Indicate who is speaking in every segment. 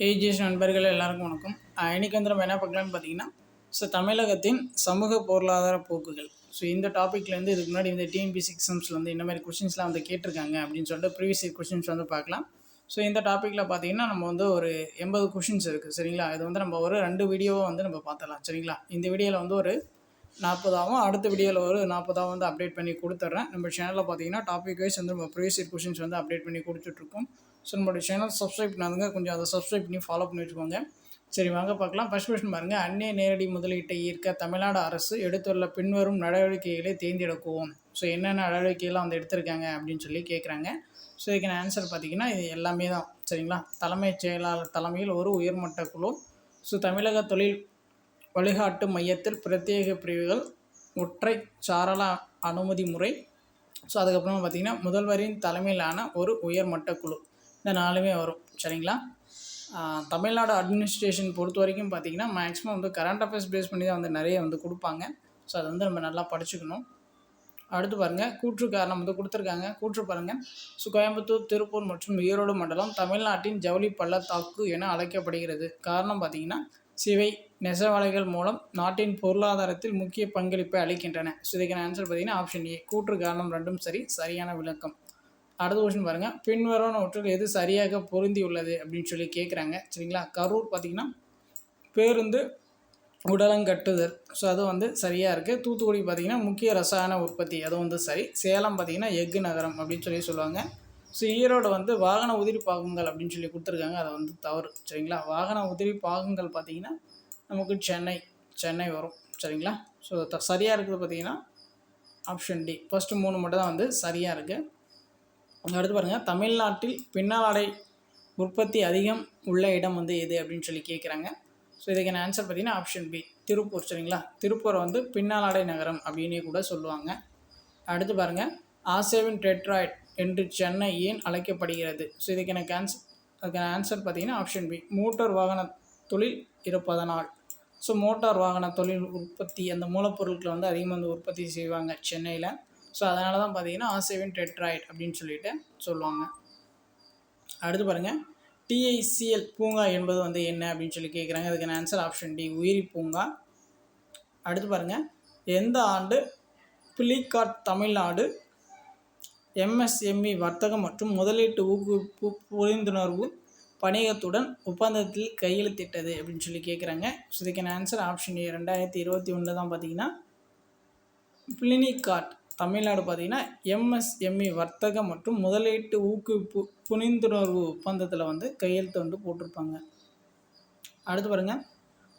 Speaker 1: AGS நண்பர்கள் எல்லாருக்கும் வணக்கம். இன்றைக்கி வந்து நம்ம என்ன பார்க்கலான்னு பார்த்தீங்கன்னா ஸோ தமிழகத்தின் சமூக பொருளாதார போக்குகள். ஸோ இந்த டாப்பிக்லேருந்து இதுக்கு முன்னாடி இந்த டிஎன்பிசி எக்ஸாம்ஸில் வந்து இந்த மாதிரி கொஷின்ஸ்லாம் வந்து கேட்டிருக்காங்க அப்படின்னு சொல்லிட்டு ப்ரீவியஸ் கொஷின்ஸ் வந்து பார்க்கலாம். ஸோ இந்த டாப்பிக்கில் பார்த்தீங்கன்னா நம்ம வந்து ஒரு எண்பது கொஷின்ஸ் இருக்குது சரிங்களா? இது வந்து நம்ம ஒரு ரெண்டு வீடியோவை வந்து நம்ம பார்த்தலாம் சரிங்களா? இந்த வீடியோவில் வந்து ஒரு நாற்பதாகவும் அடுத்த வீடியோவில் ஒரு நாற்பதாக வந்து அப்டேட் பண்ணி கொடுத்துட்றேன். நம்ம சேனலில் பார்த்தீங்கன்னா டாபிக் வைஸ் வந்து நம்ம ப்ரீவியஸ் கொஷின்ஸ் வந்து அப்டேட் பண்ணி கொடுத்துட்ருக்கோம். ஸோ நம்மளுடைய சேனல் சப்ஸ்கிரைப் பண்ணாதுங்க. கொஞ்சம் அதை சப்ஸ்கிரைப் பண்ணி ஃபாலோ பண்ணி வச்சுக்கோங்க. சரி வாங்க பார்க்கலாம். ஃபஸ்ட் கொஸ்டின் பாருங்கள் அந்நிய நேரடி முதலீட்டை ஈர்க்க தமிழ்நாடு அரசு எடுத்துள்ள பின்வரும் நடவடிக்கைகளை தேர்ந்தெடுக்குவோம் ஸோ என்னென்ன நடவடிக்கைகள்லாம் வந்து எடுத்திருக்காங்க அப்படின்னு சொல்லி கேட்குறாங்க ஸோ இதுக்கான ஆன்சர் பார்த்தீங்கன்னா இது எல்லாமே தான். சரிங்களா? தலைமைச் செயலாளர் தலைமையில் ஒரு உயர்மட்ட குழு. ஸோ தமிழக தொழில் வழிகாட்டு மையத்தில் பிரத்யேக பிரிவுகள் ஒற்றை சாரள அனுமதி முறை. ஸோ அதுக்கப்புறமா பார்த்திங்கன்னா முதல்வரின் தலைமையிலான ஒரு உயர்மட்ட குழு. இந்த நாலுமே வரும். சரிங்களா? தமிழ்நாடு அட்மினிஸ்ட்ரேஷன் பொறுத்த வரைக்கும் பார்த்திங்கன்னா மேக்ஸிமம் வந்து கரண்ட் அஃபேர்ஸ் பேஸ் பண்ணி தான் வந்து நிறைய வந்து கொடுப்பாங்க. ஸோ அதை வந்து நம்ம நல்லா படிச்சுக்கணும். அடுத்து பாருங்கள் கூற்று காரணம் வந்து கொடுத்துருக்காங்க. கூற்று பாருங்கள் ஸோ கோயம்புத்தூர் திருப்பூர் மற்றும் ஈரோடு மண்டலம் தமிழ்நாட்டின் ஜவுளி பள்ளத்தாக்கு என அழைக்கப்படுகிறது. காரணம் பார்த்திங்கன்னா சிவை நெசவாலைகள் மூலம் நாட்டின் பொருளாதாரத்தில் முக்கிய பங்களிப்பை அளிக்கின்றன. ஸோ இதுக்கான ஆன்சர் பார்த்தீங்கன்னா ஆப்ஷன் ஏ கூற்று காரணம் ரெண்டும் சரி சரியான விளக்கம். அடுத்த கொஸ்டின் பாருங்கள் பின்வரவனவற்றில் எது சரியாக பொருந்தி உள்ளது அப்படின்னு சொல்லி கேட்குறாங்க சரிங்களா? கரூர் பார்த்திங்கன்னா பேருந்து உடலங்கட்டுதல் ஸோ அது வந்து சரியாக இருக்குது தூத்துக்குடி பார்த்திங்கன்னா முக்கிய ரசாயன உற்பத்தி. அது வந்து சரி. சேலம் பார்த்திங்கன்னா எஃகு நகரம் அப்படின்னு சொல்லி சொல்லுவாங்க. ஸோ ஈரோடு வந்து வாகன உதிரி பாகங்கள் அப்படின்னு சொல்லி கொடுத்துருக்காங்க. அதை வந்து தவறு. சரிங்களா? வாகன உதிரி பாகங்கள் பார்த்திங்கன்னா நமக்கு சென்னை சென்னை வரும். சரிங்களா? ஸோ த சரியாக இருக்கிறது பார்த்திங்கன்னா ஆப்ஷன் டி ஃபஸ்ட்டு மூணு மட்டும் தான் வந்து சரியாக இருக்குது அடுத்து பாருங்கள் தமிழ்நாட்டில் பின்னாலாடை உற்பத்தி அதிகம் உள்ள இடம் வந்து எது அப்படின்னு சொல்லி கேட்குறாங்க ஸோ இதுக்கான ஆன்சர் பார்த்தீங்கன்னா ஆப்ஷன் பி திருப்பூர் சரிங்களா? திருப்பூரை வந்து பின்னாலாடை நகரம் அப்படின்னே கூட சொல்லுவாங்க. அடுத்து பாருங்கள் ஆசேவின் டெட்ராய்ட் என்று சென்னை ஏன் அழைக்கப்படுகிறது? ஸோ இதுக்கான கேன்சர் அதுக்கான ஆன்சர் பார்த்தீங்கன்னா ஆப்ஷன் பி மோட்டார் வாகன தொழில் இருப்பதனால். ஸோ மோட்டார் வாகன தொழில் உற்பத்தி அந்த மூலப்பொருட்களை வந்து அதிகமாக வந்து உற்பத்தி செய்வாங்க சென்னையில். ஸோ அதனால தான் பார்த்தீங்கன்னா ஆசேவின் டெட்ராய்ட் அப்படின்னு சொல்லிட்டு சொல்லுவாங்க. அடுத்து பாருங்கள் டிஐசிஎல் பூங்கா என்பது வந்து என்ன அப்படின்னு சொல்லி கேட்குறாங்க அதுக்கான ஆன்சர் ஆப்ஷன் டி உயிரி பூங்கா. அடுத்து பாருங்கள் எந்த ஆண்டு பிளிகார்ட் தமிழ்நாடு எம்எஸ்எம்இ வர்த்தகம் மற்றும் முதலீட்டு ஊக்குவிப்பு புரிந்துணர்வு பணிகத்துடன் ஒப்பந்தத்தில் கையெழுத்திட்டது அப்படின்னு சொல்லி கேட்குறாங்க ஸோ இதுக்கான ஆன்சர் ஆப்ஷன் ரெண்டாயிரத்தி இருபத்தி ஒன்று தான் பார்த்தீங்கன்னா பிளினிகார்ட் தமிழ்நாடு பார்த்திங்கன்னா எம்எஸ்எம்இ வர்த்தகம் மற்றும் முதலீட்டு ஊக்குவிப்பு புனிந்துணர்வு ஒப்பந்தத்தில் வந்து கையெழுத்து வந்து போட்டிருப்பாங்க. அடுத்து பாருங்கள்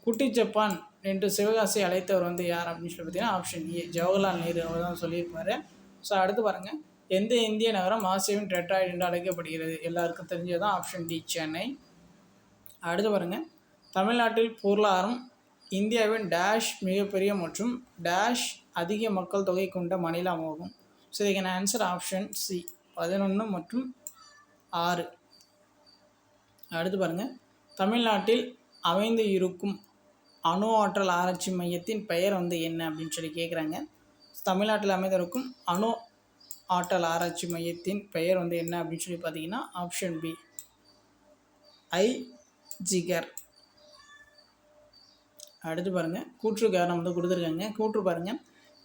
Speaker 1: குட்டி ஜப்பான் என்று சிவகாசி அழைத்தவர் வந்து யார் அப்படின்னு சொல்லி பார்த்தீங்கன்னா ஆப்ஷன் ஏ ஜவஹர்லால் நேரு அவர் தான் சொல்லியிருப்பார். ஸோ அடுத்து பாருங்கள் எந்த இந்திய நகரம் ஆசியாவின் டெட்ராய்டு என்று அழைக்கப்படுகிறது? எல்லாருக்கும் தெரிஞ்சதான் ஆப்ஷன் டி சென்னை. அடுத்து பாருங்கள் தமிழ்நாட்டில் பொருளாதாரம் இந்தியாவின் டேஷ் மிகப்பெரிய மற்றும் டேஷ் அதிக மக்கள் தொகை கொண்ட மாநிலமாகும் ஸோ இதுக்கான ஆன்சர் ஆப்ஷன் சி பதினொன்று மற்றும் ஆறு. அடுத்து பாருங்கள் தமிழ்நாட்டில் அமைந்து இருக்கும் அணு ஆற்றல் ஆராய்ச்சி மையத்தின் பெயர் வந்து என்ன அப்படின்னு சொல்லி கேட்குறாங்க தமிழ்நாட்டில் அமைந்திருக்கும் அணு ஆற்றல் ஆராய்ச்சி மையத்தின் பெயர் வந்து என்ன அப்படின்னு சொல்லி பார்த்தீங்கன்னா ஆப்ஷன் பி ஐ. ஜிகர். அடுத்து பாருங்கள் கூற்று காரணம் வந்து கொடுத்துருக்காங்க. கூற்று பாருங்கள்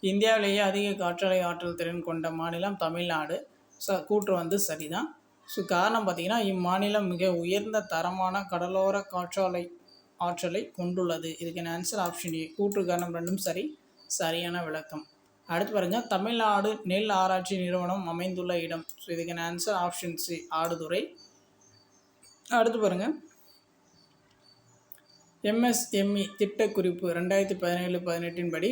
Speaker 1: இந்தியாவிலேயே அதிக காற்றலை ஆற்றல் திறன் கொண்ட மாநிலம் தமிழ்நாடு. ஸோ கூற்று வந்து சரிதான். ஸோ காரணம் பார்த்திங்கன்னா இம்மாநிலம் மிக உயர்ந்த தரமான கடலோர காற்றாலை ஆற்றலை கொண்டுள்ளது. இதுக்கான ஆன்சர் ஆப்ஷன் ஏ. கூற்று காரணம் ரெண்டும் சரி சரியான விளக்கம். அடுத்து பாருங்கள் தமிழ்நாடு நெல் ஆராய்ச்சி நிறுவனம் அமைந்துள்ள இடம். ஸோ இதுக்கான ஆன்சர் ஆப்ஷன் சி ஆடுதுறை. அடுத்து பாருங்கள் எம்எஸ்எம்இ திட்டக்குறிப்பு ரெண்டாயிரத்தி பதினேழு பதினெட்டின் படி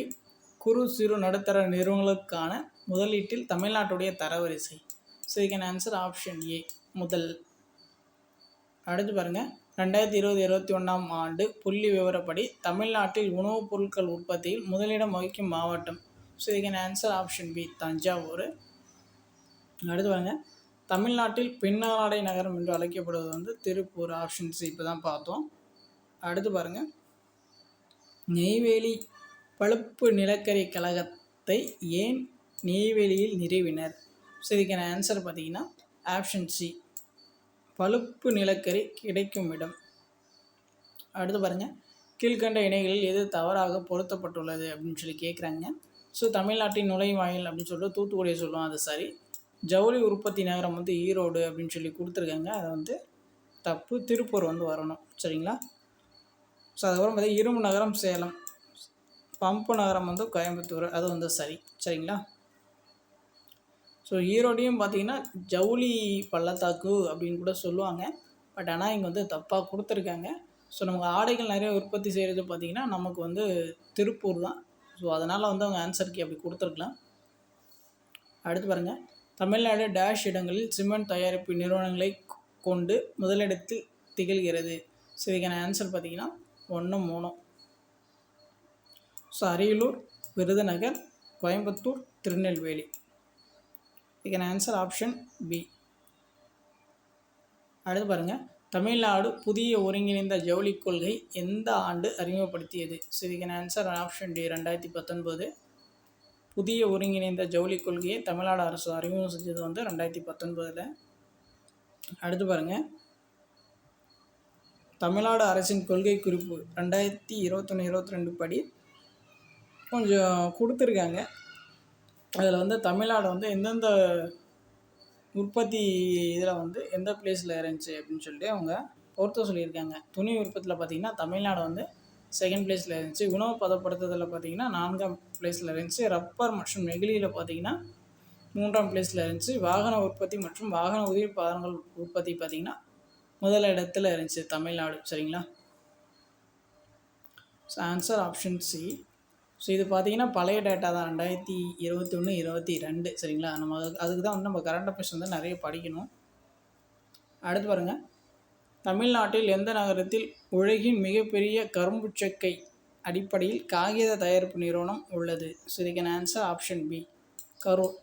Speaker 1: குறு சிறு நடுத்தர நிறுவனங்களுக்கான முதலீட்டில் தமிழ்நாட்டுடைய தரவரிசை. ஸோ இதுக்கான ஆன்சர் ஆப்ஷன் ஏ முதல். அடுத்து பாருங்கள் ரெண்டாயிரத்தி இருபது இருபத்தி ஒன்றாம் ஆண்டு புள்ளி விவரப்படி தமிழ்நாட்டில் உணவுப் பொருட்கள் உற்பத்தியில் முதலிடம் வகிக்கும் மாவட்டம். ஸோ இதுக்கான ஆன்சர் ஆப்ஷன் பி தஞ்சாவூர். அடுத்து பாருங்கள் தமிழ்நாட்டில் பின்னாடை நகரம் என்று அழைக்கப்படுவது வந்து திருப்பூர். ஆப்ஷன் சி இப்போ தான் பார்த்தோம். அடுத்து பாருங்கள் நெய்வேலி பழுப்பு நிலக்கரி கழகத்தை ஏன் நெய்வேலியில் நிறுவினர்? ஸோ இதுக்கான ஆன்சர் பார்த்தீங்கன்னா ஆப்ஷன் சி பழுப்பு நிலக்கரி கிடைக்கும் இடம். அடுத்து பாருங்கள் கீழ்கண்ட இணைகளில் எது தவறாக பொருத்தப்பட்டுள்ளது அப்படின்னு சொல்லி கேட்குறாங்க ஸோ தமிழ்நாட்டின் நுழைவாயில் அப்படின்னு சொல்லிட்டு தூத்துக்குடியை சொல்லுவோம் அது சரி. ஜவுளி உற்பத்தி நகரம் வந்து ஈரோடு அப்படின்னு சொல்லி கொடுத்துருக்காங்க. அதை வந்து தப்பு திருப்பூர் வந்து வரணும். சரிங்களா? ஸோ அதுக்கப்புறம் பார்த்தீங்கன்னா இரும்பு நகரம் சேலம். பம்பு நகரம் வந்து கோயம்புத்தூர் அது வந்து சரி சரிங்களா? ஸோ ஈரோடையும் பார்த்தீங்கன்னா ஜவுளி பள்ளத்தாக்கு அப்படின்னு கூட சொல்லுவாங்க. பட் ஆனால் இங்கே வந்து தப்பாக கொடுத்துருக்காங்க. ஸோ நமக்கு ஆடைகள் நிறைய உற்பத்தி செய்கிறது பார்த்திங்கன்னா நமக்கு வந்து திருப்பூர் தான். ஸோ அதனால் வந்து அவங்க ஆன்சருக்கு அப்படி கொடுத்துருக்கலாம். அடுத்து பாருங்கள் தமிழ்நாடு டேஷ் இடங்களில் சிமெண்ட் தயாரிப்பு நிறுவனங்களை கொண்டு முதலிடத்தில் திகழ்கிறது. ஸோ இதுக்கான ஆன்சர் பார்த்திங்கன்னா ஒன்று மூணு ஸோ அரியலூர் விருதுநகர் கோயம்புத்தூர் திருநெல்வேலி. இதுக்கான ஆன்சர் ஆப்ஷன் பி அடுத்து பாருங்கள் தமிழ்நாடு புதிய ஒருங்கிணைந்த ஜவுளி கொள்கை எந்த ஆண்டு அறிமுகப்படுத்தியது? ஸோ இதுக்கான ஆன்சர் ஆப்ஷன் டி ரெண்டாயிரத்தி பத்தொன்பது. புதிய ஒருங்கிணைந்த ஜவுளி கொள்கையை தமிழ்நாடு அரசு அறிமுகம் செஞ்சது வந்து ரெண்டாயிரத்தி பத்தொன்பதில். அடுத்து பாருங்கள் தமிழ்நாடு அரசின் கொள்கை குறிப்பு ரெண்டாயிரத்தி இருபத்தொன்று இருபத்தி ரெண்டு படி கொஞ்சம் கொடுத்துருக்காங்க. அதில் வந்து தமிழ்நாடு வந்து எந்தெந்த உற்பத்தி இதில் வந்து எந்த பிளேஸில் இருந்துச்சு அப்படின்னு சொல்லிட்டு அவங்க பொறுத்த சொல்லியிருக்காங்க. துணி உற்பத்தியில் பார்த்திங்கன்னா தமிழ்நாடு வந்து செகண்ட் பிளேஸில் இருந்துச்சு. உணவு பதப்படுத்துதலில் பார்த்திங்கன்னா நான்காம் பிளேஸில் இருந்துச்சு. ரப்பர் மற்றும் நெகிழியில் பார்த்திங்கன்னா மூன்றாம் பிளேஸில் இருந்துச்சு. வாகன உற்பத்தி மற்றும் வாகன உதவி பாதங்கள் உற்பத்தி பார்த்திங்கன்னா முதல் இடத்துல இருந்துச்சு தமிழ்நாடு. சரிங்களா? So answer option C so இது பார்த்தீங்கன்னா பழைய டேட்டா தான். ரெண்டாயிரத்தி இருபத்தி ஒன்று இருபத்தி ரெண்டு. சரிங்களா? நம்ம அதுக்கு தான் வந்து நம்ம கரண்ட் அஃபேர்ஸ் வந்து நிறைய படிக்கணும். அடுத்து பாருங்கள் தமிழ்நாட்டில் எந்த நகரத்தில் உலகின் மிகப்பெரிய கரும்பு சக்கை அடிப்படையில் காகித தயாரிப்பு நிறுவனம் உள்ளது? ஸோ இதுக்கான ஆன்சர் ஆப்ஷன் பி கரூர்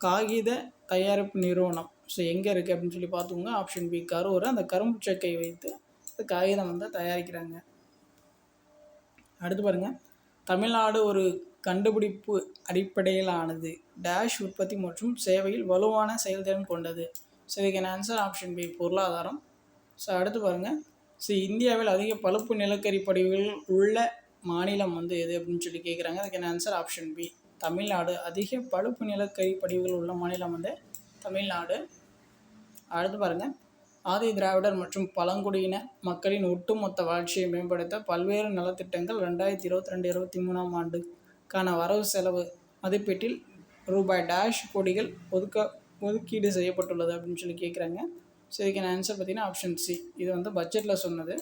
Speaker 1: காகித தயாரிப்பு நிறுவனம். ஸோ எங்கே இருக்குது அப்படின்னு சொல்லி பார்த்துக்கோங்க ஆப்ஷன் பி கரூர். அந்த கரும்பு சக்கை வைத்து காகிதம் வந்து தயாரிக்கிறாங்க. அடுத்து பாருங்கள் தமிழ்நாடு ஒரு கண்டுபிடிப்பு அடிப்படையிலானது. டேஷ் உற்பத்தி மற்றும் சேவையில் வலுவான செயல்திறன் கொண்டது. ஸோ இதுக்கான ஆன்சர் ஆப்ஷன் பி பொருளாதாரம். ஸோ அடுத்து பாருங்கள் ஸோ இந்தியாவில் அதிக பழுப்பு நிலக்கரி படிவுகள் உள்ள மாநிலம் வந்து எது அப்படின்னு சொல்லி கேட்குறாங்க அதுக்கு ஆன்சர் ஆப்ஷன் பி தமிழ்நாடு அதிக பழுப்பு நிலக்கரி படிவுகள் உள்ள மாநிலம் வந்து தமிழ்நாடு. அடுத்து பாருங்கள் ஆதி திராவிடர் மற்றும் பழங்குடியின மக்களின் ஒட்டுமொத்த வளர்ச்சியை மேம்படுத்த பல்வேறு நலத்திட்டங்கள் ரெண்டாயிரத்தி இருபத்தி ரெண்டு இருபத்தி மூணாம் ஆண்டுக்கான வரவு செலவு மதிப்பீட்டில் ரூபாய் டேஷ் கோடிகள் ஒதுக்க ஒதுக்கீடு செய்யப்பட்டுள்ளது அப்படின்னு சொல்லி கேட்குறாங்க ஸோ இதுக்கான ஆன்சர் பார்த்தீங்கன்னா ஆப்ஷன் சி இது வந்து பட்ஜெட்டில் சொன்னது.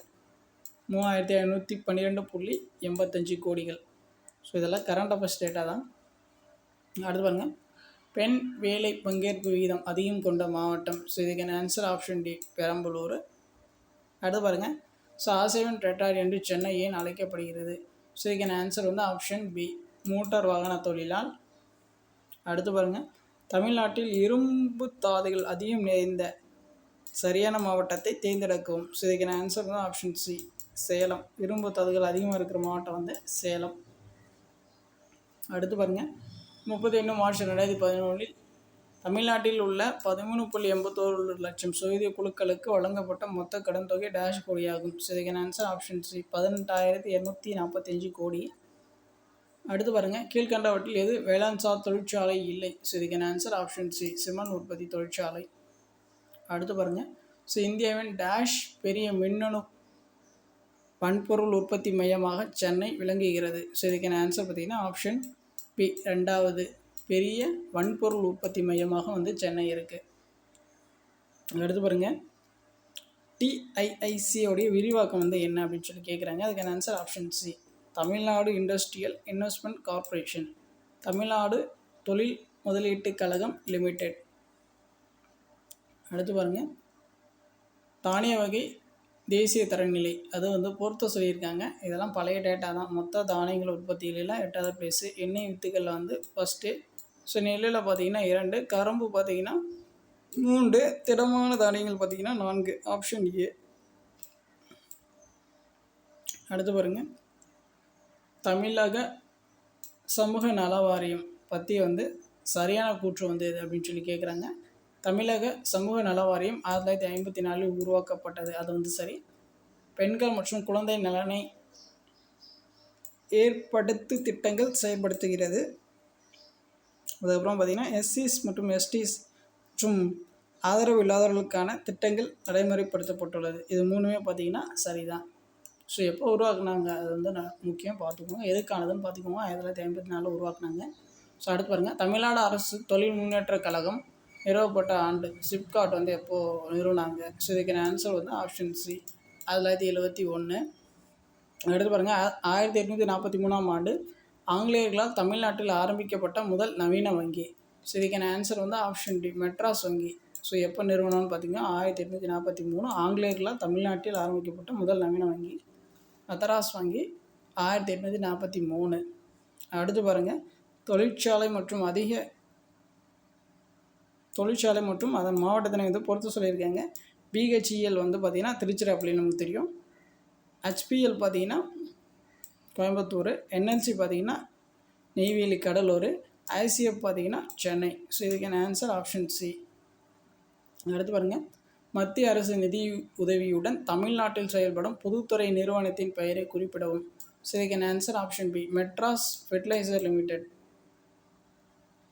Speaker 1: மூவாயிரத்தி ஐநூற்றி பன்னிரெண்டு புள்ளி எண்பத்தஞ்சு கோடிகள். ஸோ இதெல்லாம் கரண்ட் அஃபேர்ஸ் டேட்டா தான். அடுத்து பாருங்கள் பெண் வேலை பங்கேற்பு விகிதம் அதிகம் கொண்ட மாவட்டம் ஸோ இதுக்கான ஆன்சர் ஆப்ஷன் டி பெரம்பலூர். அடுத்து பாருங்கள் ஸோ ஆசைவன் ரெட்டார் என்று சென்னை ஏன் அழைக்கப்படுகிறது? ஸோ இதுக்கான ஆன்சர் வந்து ஆப்ஷன் பி மோட்டார் வாகன தொழிலால். அடுத்து பாருங்கள் தமிழ்நாட்டில் இரும்பு தாதுகள் அதிகம் நிறைந்த சரியான மாவட்டத்தை தேர்ந்தெடுக்கவும். ஸோ இதுக்கான ஆன்சர் வந்து ஆப்ஷன் சி சேலம். இரும்பு தாதுகள் அதிகமாக இருக்கிற மாவட்டம் வந்து சேலம். அடுத்து பாருங்கள் முப்பத்தி ஒன்று மார்ச் ரெண்டாயிரத்தி பதினொன்றில் தமிழ்நாட்டில் உள்ள பதிமூணு புள்ளி எண்பத்தோரு லட்சம் சுயதிய குழுக்களுக்கு வழங்கப்பட்ட மொத்த கடன் தொகை டேஷ் கோடியாகும். ஸோ இதுக்கான ஆன்சர் ஆப்ஷன் சி பதினெட்டாயிரத்தி இரநூத்தி நாற்பத்தஞ்சு கோடி. அடுத்து பாருங்கள் கீழ்கண்டவற்றில் எது வேளாண் சார் தொழிற்சாலை இல்லை? ஸோ இதுக்கான ஆன்சர் ஆப்ஷன் சி சிமெண்ட் உற்பத்தி தொழிற்சாலை. அடுத்து பாருங்கள் ஸோ இந்தியாவின் டேஷ் பெரிய மின்னணு வன்பொருள் உற்பத்தி மையமாக சென்னை விளங்குகிறது. ஸோ இதுக்கான ஆன்சர் பார்த்திங்கன்னா ஆப்ஷன் ரெண்டாவது பெரிய வன்பொருள் உற்பத்தி மையமாக வந்து சென்னை இருக்குது அடுத்து பாருங்கள் டிஐஐசியோடைய விரிவாக்கம் வந்து என்ன அப்படின்னு சொல்லி கேட்குறாங்க அதுக்கான answer option C Tamil Nadu industrial investment corporation Tamil Nadu தொழில் முதலீட்டு கழகம் லிமிடெட் அடுத்து பாருங்கள் தானிய வகை தேசிய தரநிலை அது வந்து பொறுத்த சொல்லியிருக்காங்க. இதெல்லாம் பழைய டேட்டா தான். மொத்த தானியங்கள் உற்பத்தியிலலாம் எட்டாவது பிளேஸு எண்ணெய் வித்துக்களில் வந்து ஃபஸ்ட்டு ஸோ நெல்லில் பார்த்தீங்கன்னா இரண்டு கரும்பு பார்த்தீங்கன்னா மூன்று திடமான தானியங்கள் பார்த்தீங்கன்னா நான்கு ஆப்ஷன் ஏ அடுத்து பாருங்கள் தமிழக சமூக நல வாரியம் பற்றி வந்து சரியான கூற்று வந்து எது அப்படின்னு சொல்லி கேட்குறாங்க தமிழக சமூக நல வாரியம் ஆயிரத்தி தொள்ளாயிரத்தி ஐம்பத்தி நாலில் உருவாக்கப்பட்டது. அது வந்து சரி பெண்கள் மற்றும் குழந்தை நலனை ஏற்படுத்து திட்டங்கள் செயல்படுத்துகிறது. அதுக்கப்புறம் பார்த்திங்கன்னா எஸ்சிஸ் மற்றும் எஸ்டிஸ் மற்றும் ஆதரவு இல்லாதவர்களுக்கான திட்டங்கள் நடைமுறைப்படுத்தப்பட்டுள்ளது. இது மூணுமே பார்த்திங்கன்னா சரிதான். ஸோ எப்போ உருவாக்குனாங்க? அது வந்து நான் முக்கியம் பார்த்துக்கோங்க. எதுக்கானதுன்னு பார்த்துக்கோங்க. ஆயிரத்தி தொள்ளாயிரத்தி ஐம்பத்தி நாலில் உருவாக்குனாங்க. ஸோ அடுத்து பாருங்கள் தமிழ்நாடு அரசு தொழில் முன்னேற்ற கழகம் நிறுவப்பட்ட ஆண்டு. சிப்காட் வந்து எப்போது நிறுவனாங்க? ஸோ இதுக்கான ஆன்சர் வந்து ஆப்ஷன் சி ஆயிரத்தி தொள்ளாயிரத்தி எழுபத்தி ஒன்று அடுத்து பாருங்கள் ஆயிரத்தி எட்நூற்றி நாற்பத்தி மூணாம் ஆண்டு ஆங்கிலேயர்களால் தமிழ்நாட்டில் ஆரம்பிக்கப்பட்ட முதல் நவீன வங்கி. ஸோ இதுக்கான ஆன்சர் வந்து ஆப்ஷன் டி மெட்ராஸ் வங்கி. ஸோ எப்போ நிறுவனம்னு பார்த்தீங்கன்னா ஆயிரத்தி எட்நூற்றி நாற்பத்தி மூணு ஆங்கிலேயர்களால் தமிழ்நாட்டில் ஆரம்பிக்கப்பட்ட முதல் நவீன வங்கி. மதராஸ் வங்கி ஆயிரத்தி எட்நூற்றி நாற்பத்தி மூணு. அடுத்து பாருங்கள் தொழிற்சாலை மற்றும் அதிக தொழிற்சாலை மற்றும் அதன் மாவட்டத்தினை வந்து பொறுத்து சொல்லியிருக்காங்க. பிஹெச்இஎல் வந்து பார்த்திங்கன்னா திருச்சிராப்பள்ளி நமக்கு தெரியும். ஹெச்பிஎல் பார்த்திங்கன்னா கோயம்புத்தூர் என்எல்சி பார்த்திங்கன்னா நெய்வேலி கடலூர் ஐசிஎஃப் பார்த்திங்கன்னா சென்னை. ஸோ இதுக்கான ஆன்சர் ஆப்ஷன் சி அடுத்து பாருங்கள் மத்திய அரசு நிதி உதவியுடன் தமிழ்நாட்டில் செயல்படும் பொதுத்துறை நிறுவனத்தின் பெயரை குறிப்பிடவும். ஸோ இதுக்கான answer option B Madras fertiliser limited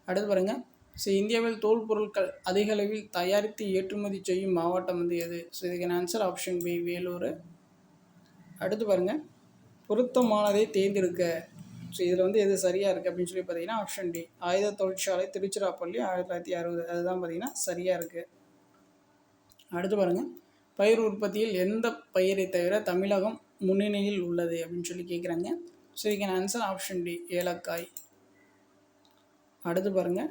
Speaker 1: அடுத்து பாருங்கள் ஸோ இந்தியாவில் தோல் பொருட்கள் அதிக அளவில் தயாரித்து ஏற்றுமதி செய்யும் மாவட்டம் வந்து எது? ஸோ இதுக்கான ஆன்சர் ஆப்ஷன் பி வேலூர். அடுத்து பாருங்கள் பொருத்தமானதை தேர்ந்தெடுக்க. ஸோ இதில் வந்து எது சரியாக இருக்குது அப்படின்னு சொல்லி பார்த்தீங்கன்னா ஆப்ஷன் டி ஆயுத தொழிற்சாலை திருச்சிராப்பள்ளி ஆயிரத்தி தொள்ளாயிரத்தி அறுபது அதுதான் பார்த்தீங்கன்னா சரியாக இருக்குது அடுத்து பாருங்கள் பயிர் உற்பத்தியில் எந்த பயிரை தவிர தமிழகம் முன்னணியில் உள்ளது அப்படின்னு சொல்லி கேட்குறாங்க ஸோ இதுக்கான ஆன்சர் ஆப்ஷன் டி ஏலக்காய். அடுத்து பாருங்கள்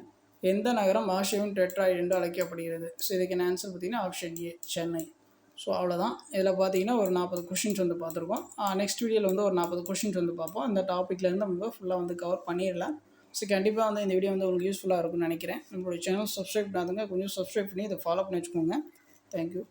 Speaker 1: எந்த நகரம் ஆஷியன் டெட்ராய்டு என்று அழைக்கப்படுகிறது? ஸோ இதுக்கான ஆன்சர் பார்த்தீங்கன்னா ஆப்ஷன் ஏ சென்னை. ஸோ அவ்வளோதான் இதில் பார்த்தீங்கன்னா ஒரு நாற்பது கொஷின்ஸ் வந்து பார்த்துருக்கோம். நெக்ஸ்ட் வீடியோவில் வந்து ஒரு நாற்பது கொஷின்ஸ் வந்து பார்ப்போம். இந்த டாப்பிக்லேருந்து நம்ம ஃபுல்லாக வந்து கவர் பண்ணிடலாம். ஸோ கண்டிப்பாக வந்து இந்த வீடியோ வந்து உங்களுக்கு யூஸ்ஃபுல்லாக இருக்கும்னு நினைக்கிறேன். நம்மளுடைய சேனல் சப்ஸ்கிரைப் பண்ணாதுங்க. கொஞ்சம் சப்ஸ்கிரைப் பண்ணி இதை ஃபாலோ பண்ணி வச்சுக்கோங்க. தேங்க்யூ.